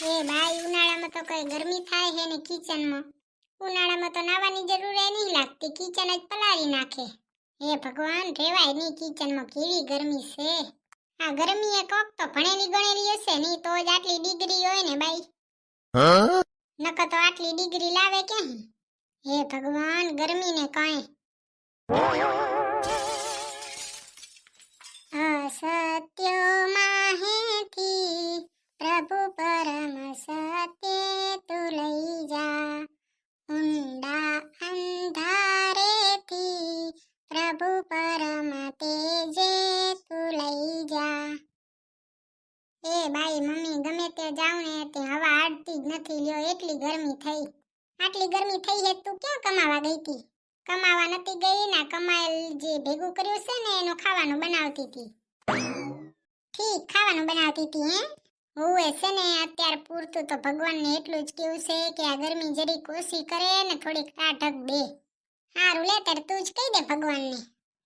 એ ભાઈ ઉનાળામાં તો કઈ ગરમી થાય હે ને કિચનમાં? ઉનાળામાં તો નાવાની જરૂર નહીં લાગતી કિચન જ પલાળી નાખે. હે ભગવાન રેવાય નહીં કિચનમાં કેવી ગરમી છે? આ ગરમી એ કોક તો ભણેલી ગણેલી હશે નહીં તો જ આટલી ડિગ્રી હોય ને બાઈ. નકર તો આટલી ડિગ્રી લાવે ક્યાં હે ભગવાન ગરમી ને કાંઈ સત્ય પ્રભુ પરમ સત્ય તું લઈ જા ઊંડા અંધારેથી પ્રભુ પરમ તેજે તું લઈ જા એ બાઈ, મમ્મી, ગમે તે જાઉં ને તે હવા આડતી જ નથી લ્યો, એટલી ગરમી થઈ. આટલી ગરમી થઈ હે તું ક્યાં કમાવા ગઈ તી? કમાવા નથી ગઈ ને કમાયેલ જે ભેગું કર્યું છે ને એનું ખાવાનું બનાવતી હતી ઠીક, ખાવાનું બનાવતી હતી હે? હોવે છે ને અત્યારે પૂરતું તો ભગવાનને એટલું જ કેવું છે કે આ ગરમી જરીક ઓછી કરે ને થોડીક ટાઢક દે. હારું લે તાર તું જ કહી દે ભગવાનને.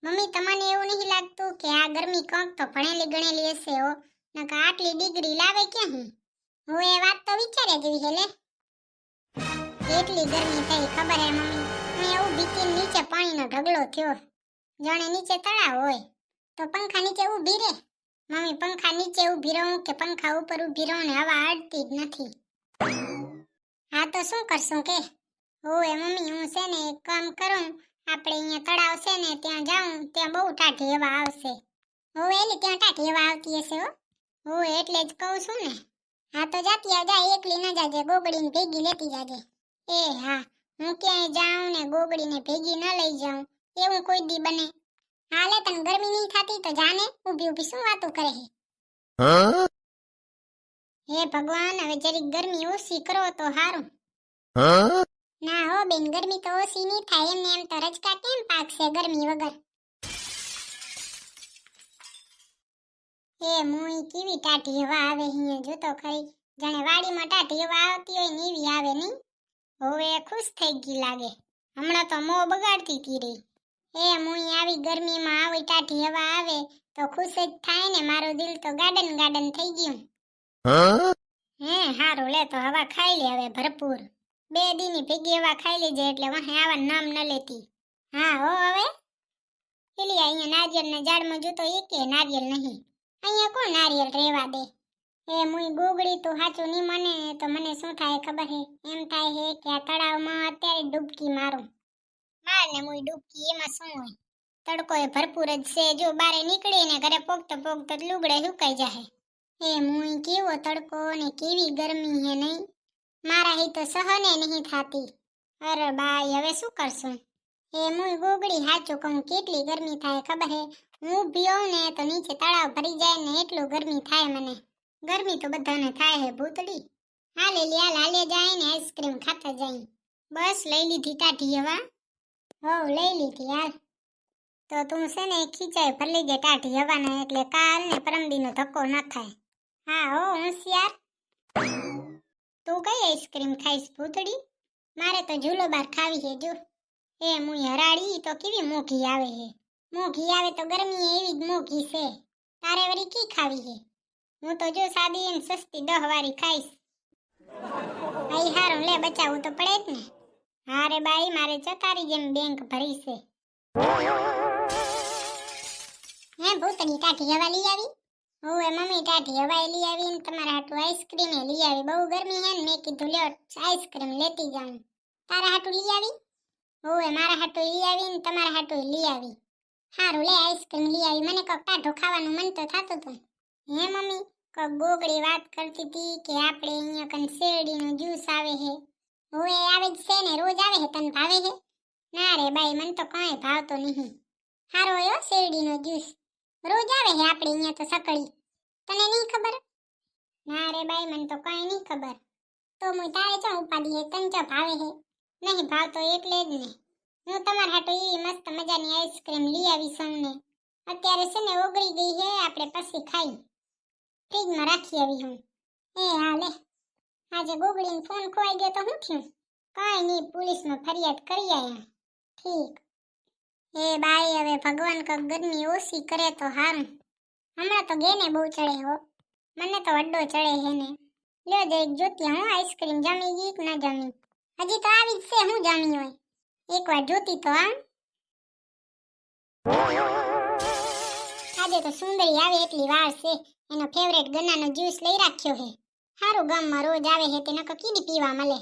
મમ્મી, તમને એવું નહીં લાગતું કે આ ગરમી કંક તો ભણેલી ગણેલી હશે હો? નકર આટલી ડિગ્રી લાવે ક્યાં હું? હું એ વાત તો વિચારે જેવી છે, લે. એટલી ગરમી થઈ, ખબર હે મમ્મી? હું એવું ભીતી નીચે પાણીનો ઢગલો થયો. જાણે નીચે તળાવ હોય. તો પંખા નીચે ઊભી રે. મમ્મી, પંખા નીચે ઊભી રહું કે પંખા ઉપર ઊભી રહું ને હવા અડતી જ નથી. હા તો શું કરશું કે? ઓએ મમ્મી, હું છે ને એક કામ કરું. આપણે અહીંયા તળાવ છે ને ત્યાં જાઉં, ત્યાં બહુ ટાઢી હવા આવશે. હોવે એલી, ત્યાં ટાઢી હવા આવતી હશે હો. હોવે એટલે જ કહું છું ને. હા તો જાતી આવજા એકલી ન જાજે, ગોગડીને ભેગી લેતી જાજે. એ હા, હું ક્યાંય જાઉં ને ગોગડીને ભેગી ન લઈ જાઉં. એવું કોઈ દી બને. હાલે તને ગરમી નહીં થતી તો જાને ઊભી ઊભી શું વાતો કરે હે? હે? ભગવાન હવે જરીક ગરમી ઓછી કરો તો હારું. ના હો બેન ગરમી તો ઓછી નહીં થાય એમને એમ તો રજકા કેમ પાકશે ગરમી વગર? એ મુઈ કેવી ટાટી હવા આવે હિયે જો તો ખરી. જાણે વાડીમાં ટાટી હવા આવતી હોય ને એવી આવે નહીં? હવે ખુશ થઈ ગઈ લાગે. હમણાં તો મો બગાડતી તી રહી. એ હું આવી ગરમીમાં આવી ટાઢી હવા આવે તો ખુશ જ થાય ને મારું દિલ તો ગાર્ડન ગાર્ડન થઈ ગયું. હે? હારું લે તો હવા ખાઈ લે હવે ભરપૂર. બે દીની ભેગી હવા ખાઈ લેજે એટલે વહે આવા નામ ન લેતી. હા હો હવે. પેલી અહીંયા નારિયેળના ઝાડમાં જોતો એકે નારિયેળ નહીં. અહીંયા કોણ નારિયેળ રેવા દે? એ મુઈ ગોગળી તું સાચું નહીં મને તો મને શું થાય ખબર હે? એમ થાય હે કે આ તળાવમાં અત્યારે ડૂબકી માર. ને મુઈ ડૂબકી એમાં શું હોય? તડકો એ ભરપૂર જ છે. જો બારે નીકળીને ઘરે પોગતો પોગતો લુગડે સુકાઈ જાહે. એ મુઈ, કેવો તડકો ને કેવી ગરમી હે નહીં? મારા હી તો સહને નહીં થાતી. અરે બાઈ હવે શું કરશું? એ મુઈ ગોગડી હાચું કહું, કેટલી ગરમી થાય ખબર હે? હું ઊભી હોઉં ને તો નીચે તળાવ ભરી જાય ને એટલું ગરમી થાય મને. ગરમી તો બધાને થાય હે ભૂતડી. હાલે લ્યા લાલે જાય ને આઈસ્ક્રીમ ખાતા જાય. બસ લઈ લીધી ટાઢી હવા. હોવ, લઈ લીધી હાલ. તો તું છે ને ખીચાઈ ભરલી જાય ટાઢી હવાને એટલે કાલ ને પરમદીનો ધક્કો ન થાય. હા, હો, હોશિયાર. તું કઈ આઈસ્ક્રીમ ખાઈશ ભૂતડી? મારે તો ઝૂલો બાર ખાવી છે, જો. એ હું હરાડી તો કેવી મોઘી આવે છે? મોઘી આવે તો ગરમી એવી જ મોઘી છે. તારે વળી કી ખાવી છે? હું તો જો સાદી એમ સસ્તી દહ વાળી ખાઈશ. આઈ હારું, લે બચાવવું તો પડે જ ને. હારે બાઈ, મારે ચતારી જેમ બેંક ભરી છે. હે ભૂતની ટાઢી હવા લઈ આવી? ઓએ મમ્મી ટાઢી હવા લઈ આવી ને તમારા હાટુ આઈસ્ક્રીમ લઈ આવી. બહુ ગરમી હે ને, મેં કીધું, લ્યો, આઈસ્ક્રીમ લેતી જાઉં. તારા હાટુ લઈ આવી? ઓએ મારા હાટુ લઈ આવી ને તમારા હાટુ લઈ આવી. હારું, લે, આઈસ્ક્રીમ લઈ આવી. મને કોક ટાઢો ખાવાનું મન તો થાતું હતું હે મમ્મી, કોક ગોગળી વાત કરતી હતી કે આપણે અહીંયા કન શેરડીનો જ્યુસ આવે છે. ઓએ આવે જ છે ને, રોજ આવે હે, તને ભાવે છે ના રે બાઈ, મને તો કાંઈ ભાવતો નહીં. હારો એવો શેરડીનો જ્યુસ. રોજ આવે હે આપણે અહીંયા તો સકળી. તને નહીં ખબર? ના રે બાઈ, મને તો કાંઈ નહીં ખબર. તો હું તારે ચા ઉપાડી હે, તને ચા ભાવે છે નહીં ભાવતો એટલે જ ને. હું તમારા હાટો એવી મસ્ત મજાની આઈસ્ક્રીમ લઈ આવી સૌને અત્યારે છે ને ઓગળી ગઈ હે, આપણે પછી ખાઈ. ફ્રીજમાં રાખી આવી હું. એ હા લે આજે ગોગડીને ફોન ખોવાઈ ગયો તો શું થયું? કાંઈ નહીં, પોલીસમાં ફરિયાદ કરી આયા. ઠીક. એ બાઈ હવે ભગવાન ક ગરમી ઓછી કરે તો હારું. હમણાં તો ગેને બહુ ચડે હો. મને તો અડ્ડો ચડે હે ને. લ્યો દેખ જોતી હું આઈસ્ક્રીમ જમી ગઈ કે ન જમી? હજી તો આવી જ છે, હું જમી હોય. એકવાર જોતી તો આમ. આજે તો સુંદરી આવે એટલી વાર છે. એનો ફેવરેટ ગન્નાનો જ્યુસ લઈ રાખ્યો હે. સારું ગામમાં રોજ આવે હે તે નકર કીડી પીવા મળે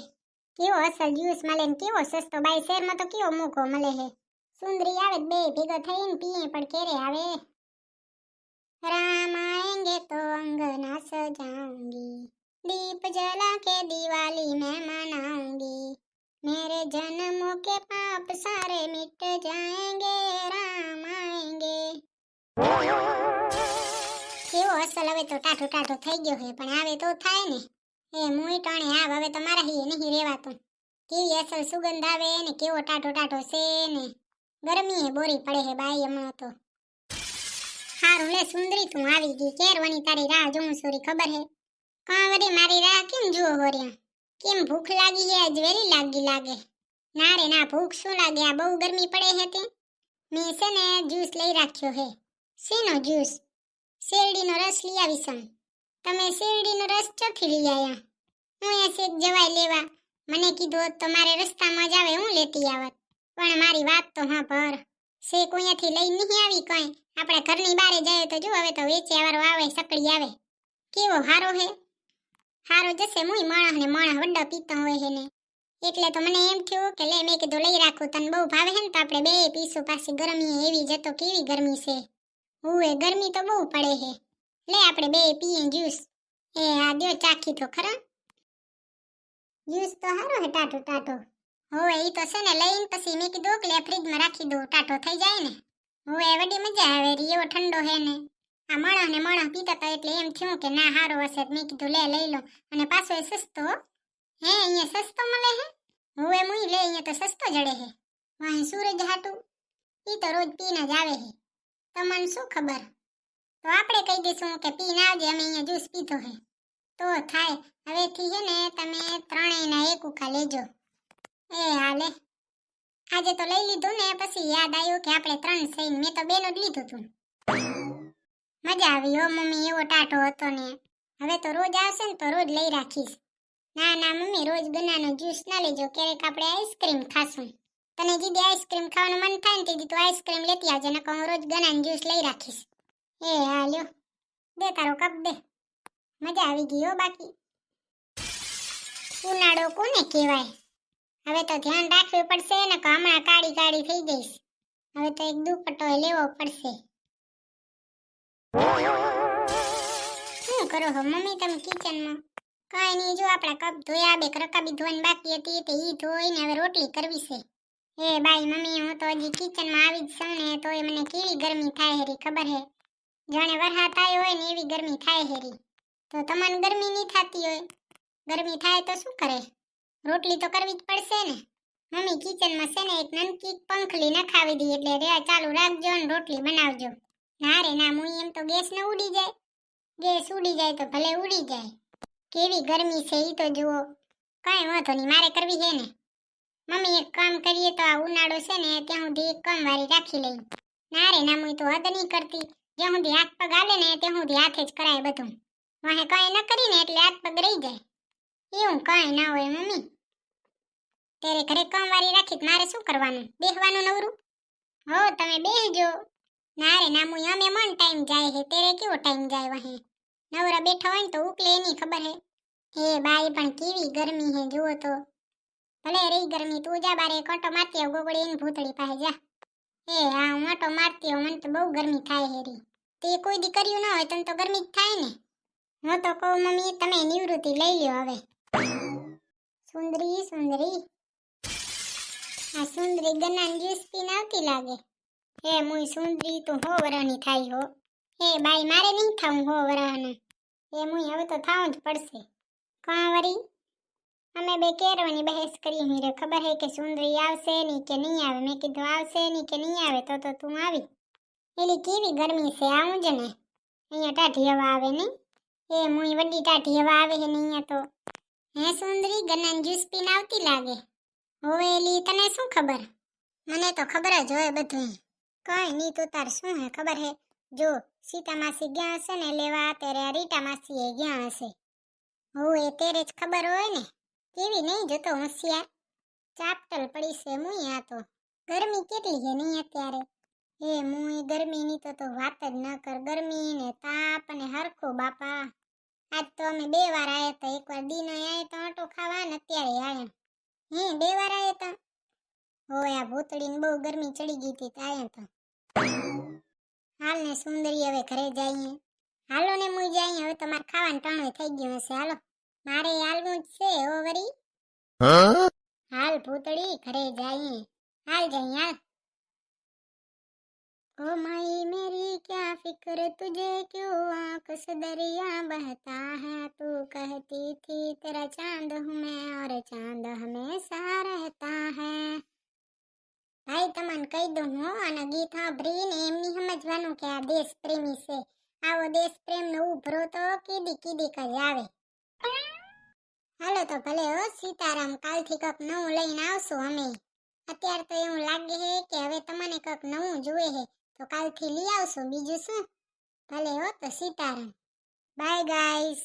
કેવો અસલ જ્યુસ મળે ને કેવો સસ્તો બાય શહેરમાં તો કેવો મોકો મળે હે સુંદરી આવે તો બે ભેગો થઈને પીએ પણ કેરે આવે राम आएंगे तो अंगना सजाऊंगी दीप जला के दिवाली मैं मनाऊंगी मेरे जन्मों के पाप सारे मिट जाएंगे राम વસલ હવે તો ટાઢો ટાઢો થઈ ગયો હે પણ આવે તો થાય ને. એ મુઈ ટાણે આવ, હવે તો હી નહીં રહેવાતું કેવી અસલ સુગંધ આવે ને, કેવો ટાઢો ટાઢો છે ને. ગરમીએ બોરી પડે હે બાઈ હમણાં તો. હારું લે સુંદરી, તું આવી ગઈ. કેરવાની તારી રાહ જોઉં સોરી ખબર હે? કાંવરી મારી રાહ કેમ જુઓ હોર્યા કેમ ભૂખ લાગી હે, આજ વેલી લાગી લાગે? ના રે, ના, ભૂખ શું લાગે? આ બહુ ગરમી પડે હે તે. મેં છે ને જ્યુસ લઈ રાખ્યો હે. શેનો જ્યુસ શેરડીનો રસ લઈ આવીશું તમે શેરડીનો રસ ચોથી લઈ આવ્યા હું એ શેક જવાય લેવા. મને કીધું, હોત તો મારે રસ્તામાં જ આવે, હું લેતી આવત. પણ મારી વાત તો હા પર શેક અહીંયાથી લઈ નહીં આવી કઈ. આપણે ઘરની બારે જઈએ તો જો હવે તો વેચ્યા વાળો આવે, સકડી આવે. કેવો હારો હે. હારો જશે મુય, માણસ ને માણસ વડો પીતો હોય હે ને. એટલે તો મને એમ થયું કે લે, મેં કીધું લઈ રાખું, તને બહુ ભાવે હે ને તો આપણે બે પીસું પાછી ગરમી એવી જતો કેવી ગરમી છે. ઉએ ગરમી તો બહુ પડે હે. લે આપણે બે પીએ જ્યુસ. એ આ દ્યો ચાખી તો ખરા. જ્યુસ તો હારો હે ટાટો ટાટો. હોવે, ઈ તો છે ને લઈને પછી મેં કીધું કે લે, ફ્રીજમાં રાખી દઉં ટાટો થઈ જાય ને. હોવે, વડી મજા આવે, રી એવો ઠંડો હે ને. આ મણો ને મણો પીતા હતા એટલે એમ થયું કે ના, હારો હશે તો મેં કીધું લે, લઈ લો. અને પાછો એ સસ્તો, હે, અહીંયા સસ્તો મળે હે? હવે, મુઈ લે, અહીંયા તો સસ્તો જડે હે. વાહી સૂરજ હાટું. ઈ તો રોજ પીને જ આવે હે. તમને શું ખબર? તો આપણે કહી દઈશું કે પીને આવજે અમે અહીંયા જ્યુસ પીધો હે. તો થાય. હવેથી છે ને તમે ત્રણેયના એક ઉખા લેજો. એ હાલે. આજે તો લઈ લીધું ને, પછી યાદ આવ્યું કે આપણે ત્રણ સહીને મેં તો બેનો જ લીધું તું. મજા આવી હો મમ્મી, એવો ટાટો હતો ને. હવે તો રોજ આવશે ને તો રોજ લઈ રાખીશ. ના ના, મમ્મી, રોજ બનાનો જ્યુસ ના લેજો. ક્યારેક આપણે આઈસ્ક્રીમ ખાશું. તને જીદી આઈસ્ક્રીમ ખાવાનું મન થાય ને તે તું આઈસ્ક્રીમ લેતી આવજે, નકર હું રોજ ગન્નાનો જ્યુસ લઈ રાખીશ. એ હા, લ્યો. દે તારો કપ દે. મજા આવી ગઈ હો બાકી. ઉનાળો કોને કહેવાય? હવે તો ધ્યાન રાખવું પડશે ને કે હમણાં કાળી કાળી થઈ જઈશ. હવે તો એક દુપટ્ટો લેવો પડશે. શું કરો હો મમ્મી તમે કિચનમાં? કાંઈ નહીં, જો આપણા કપ ધોયા, બે રકાબી ધોવાની બાકી હતી તે ઈ ધોઈને હવે રોટલી કરવી છે. એ બાઈ, મમ્મી, હું તો હજી કિચનમાં આવી જ છું ને, તોય મને કેવી ગરમી થાય હેરી, ખબર હે? જાણે વરસાદ આવ્યો હોય ને, એવી ગરમી થાય હેરી. તો તમને ગરમી નહીં થતી હોય? ગરમી થાય તો શું કરે? રોટલી તો કરવી જ પડશે ને. મમ્મી કિચનમાં છે ને, એક નનકી પંખલી નખાવી દી, એટલે રે, ચાલુ રાખજો ને, રોટલી બનાવજો. ના રે, ના હું એમ તો ગેસ ને ઉડી જાય. ગેસ ઉડી જાય તો ભલે ઉડી જાય. કેવી ગરમી છે એ તો જુઓ. કાંઈ વાંધો નહીં, મારે કરવી છે ને? મમ્મી, એક કામ કરીએ તો આ ઉનાળો છે ને, ત્યાં સુધી એક કામ વારી રાખી લઈ. ના રે, ના, મુઈ તો હદ નહીં કરતી. જ્યાં સુધી હાથ પગ હાલે ને, ત્યાં સુધી હાથે જ કરાય બધું. વાહે કાંઈ ન કરીને એટલે હાથ પગ રહી જાય. એવું કાંઈ ના હોય, મમ્મી. ત્યારે ઘરે કામ વારી રાખી મારે શું કરવાનું? બેહવાનું નવરું? હો, તમે બેહજો. ના રે, ના, મુઈ, અમે મન ટાઈમ જાય હે ત્યારે કેવો ટાઈમ જાય વાહે? નવરા બેઠા હોય ને તો ઉકલે એની ખબર હે. હે, બાઈ પણ કેવી ગરમી હે, જુઓ તો. ભલે રહી ગરમી, તું જા બારે કોટો મારતી આવ ગોગડી એની ભૂતળી પાસે જા. એ, હા, હું ઓટો મારતી આવું, મને તો બહુ ગરમી થાય હેરી તે કોઈ દી કર્યું ના હોય, તને તો ગરમી જ થાય ને. હું તો કહું, મમ્મી, તમે નિવૃત્તિ લઈ લ્યો હવે. સુંદરી સુંદરી. આ સુંદરી ગન્નાન જ્યુસ પીને આવતી લાગે. હે, મુઈ સુંદરી, તું હો વરાની થાય હો. હે, બાઈ, મારે નહીં થાવું હો વરાનું એ મુઈ હવે તો થાવું જ પડશે. કાં વરી? અમે બે કેરવાની બહેસ કરી હીરે ખબર હે કે સુંદરી આવશે નહીં કે નહીં આવે મેં કીધું આવશે નહીં કે નહીં આવે તો તો તું આવી એલી કેવી ગરમી છે આવું જ ને અહીંયા ટાઢી હવા આવે નહીં એ મુઈ વડી ટાઢી હવા આવે છે ને અહીંયા તો હે સુંદરી ગન્નાન જ્યુસ પીને આવતી લાગે હોવે એલી તને શું ખબર મને તો ખબર જ હોય બધું કઈ નહીં તું તાર શું હે ખબર હે જો સીતા માસી ગયા હશે ને લેવા ત્યારે આ રીટા માસી એ ગયા હશે હું એ તેરે જ ખબર હોય ને કેવી નહીં જોતો હોશિયાર. ચાપટલ પડી છે મુઈ આ તો. ગરમી કેટલી છે નહીં અત્યારે? એ મુઈ ગરમીની તો તો વાત જ ન કર. ગરમી ને તાપ ને હરખો, બાપા. આજ તો અમે બે વાર આવ્યા હતા એકવાર દીનો આવ્યા તો, આટો ખાવા ને અત્યારે આવ્યા હે, બે વાર આવ્યા હતા હોય આ ભૂતળીને બહુ ગરમી ચડી ગઈ હતી આયા તા. હાલ ને સુંદરી હવે ઘરે જઈએ હાલો ને મુઈ જઈએ હવે તમારે ખાવાનું ટાણું થઈ ગયું હશે. હાલો. મારે હાલવું જ છે હો વરી હાલ ભૂતળી ઘરે જઈએ હાલ જઈએ હાલ ओ माई मेरी क्या फिक्र तुझे क्यों आंख से दरिया बहता है तू कहती थी तेरा चांद हूँ मैं और चांद हमेशा रहता है ભાઈ તમને કહી દઉં હું અને ગીત સાંભળીને એમની સમજવાનું કે આ દેશ પ્રેમી છે આવો દેશ પ્રેમનો ઉભરો તો કીધી કીધી કરી આવે હાલો તો ભલે હો, સીતારામ, કાલથી કંઈક નવું લઈને આવશું અમે. અત્યારે તો એવું લાગે છે કે હવે તમને કંઈક નવું જુએ છે તો કાલથી લઈ આવશું. બીજું શું? ભલે હો તો સીતારામ. Bye guys